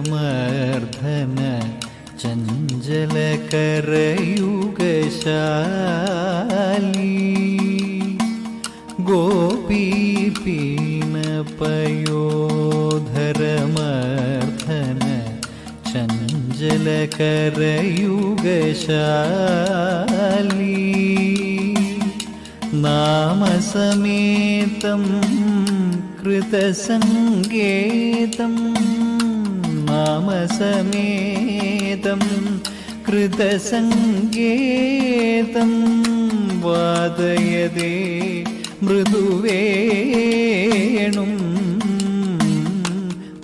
गोपीपीनपयोधरमर्धन चञ्चलकरयुगशाली चञ्चलकरयुगशाली नामसमेतं कृतसङ्गेतं नामसमेतं कृतसङ्गेतं वादयदे मृदुवेणुं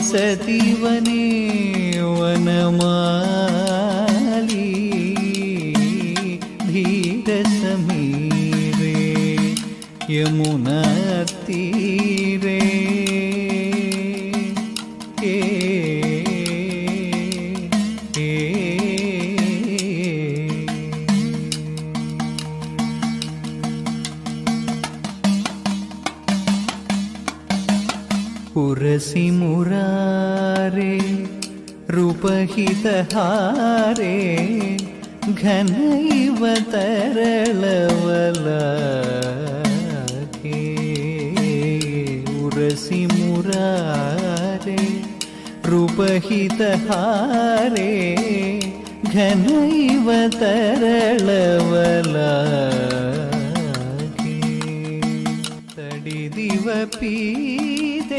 वसति वने वनमाली पुरसि मुरारे रूपहितहारे घनैव तरलवलाके उरसि मुरारे रूपहितहारे घनैव तरलवलाके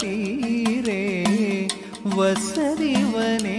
തീരെ വസരിവനേ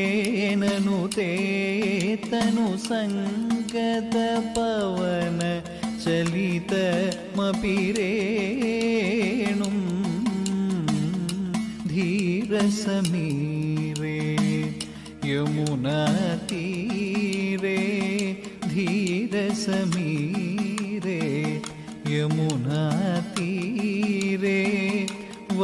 ബഹുമനുത്തേനനുതേ തനു സംഗത പവന ചലിതമപിരേണും ധീരസമീരേ യമുനാതീരേ ധീരസമീരേ യമുനാതീരേ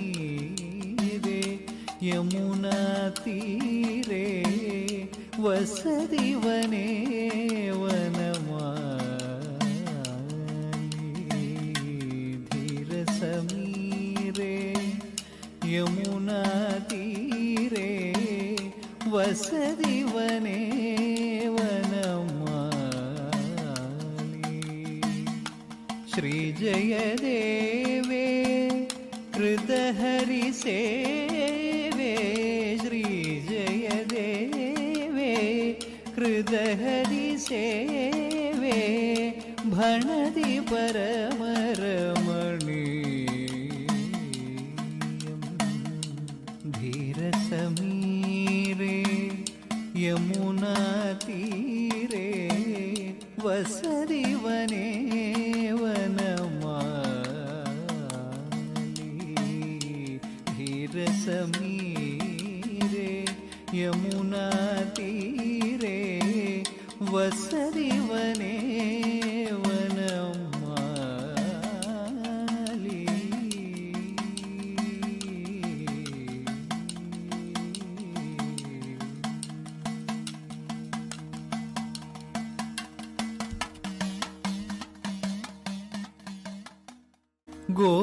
ധീരസമീരേ യമുനാ തീരേ വസതി വനേ വനമാലി ധീരസമീരേ യമുനാ തീരേ വസതി ശ്രീജയദേവേ കൃതഹരിസേവേ ശ്രീജയദേവേ ഹൃദഹരിസേവേ ഭണതി പരമരമണീയം ധീരസമീരേ യമുനാതീരേ വസതി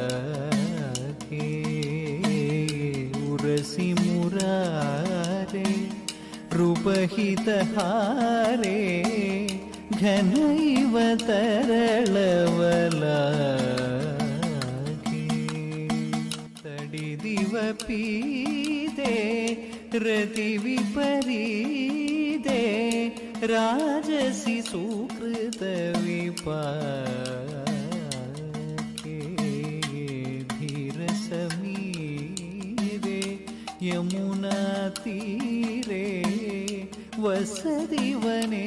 ഉറലകെ ഉരസി മുരാരെ രുപഹിതഹാരേ ಘನೈವ ತರಳವಲಾಗೆ ತಡಿದಿವ ಪೀದೆ ರತಿ ವಿಪರೀದೆ ರಾಜಸಿ ಸುಕೃತ ವಿಪಾ തീരേ വസതിവനേ.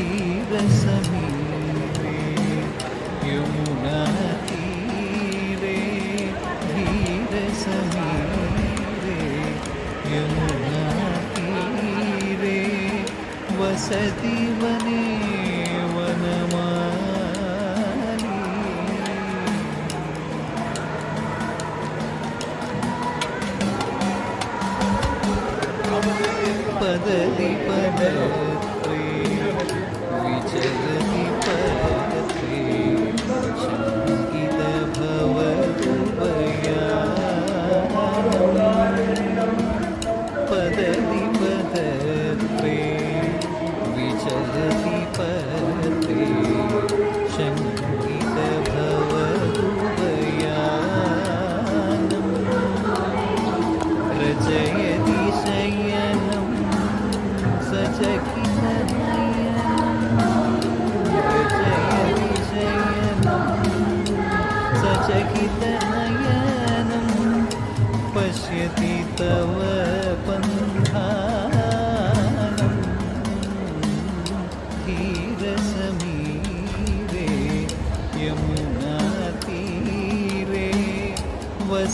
தீரசமீரே யமுனா தீரே தீரசமீரே யமுனா தீரே வசதி வனே வனமாலி. பதலி பதலி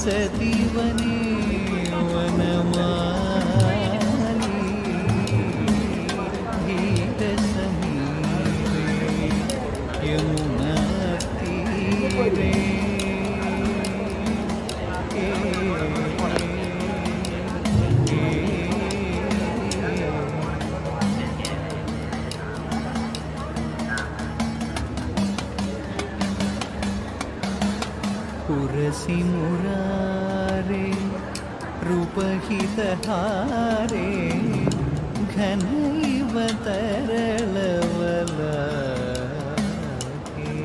ಸದೀವನೇ पुरसि मुरारे रूपहितहारे घनैव तरलवलाके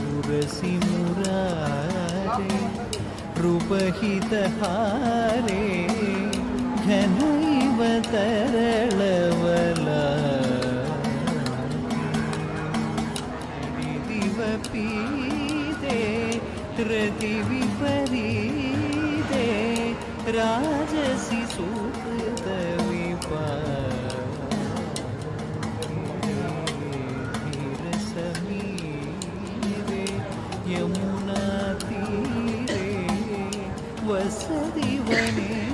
पुरसि मुरारे रूपहितहारे घनैव तरलवलाके रतिविपरीते राजसि सुकृतविपा धीरसमीरे यमुनातीरे वसति वने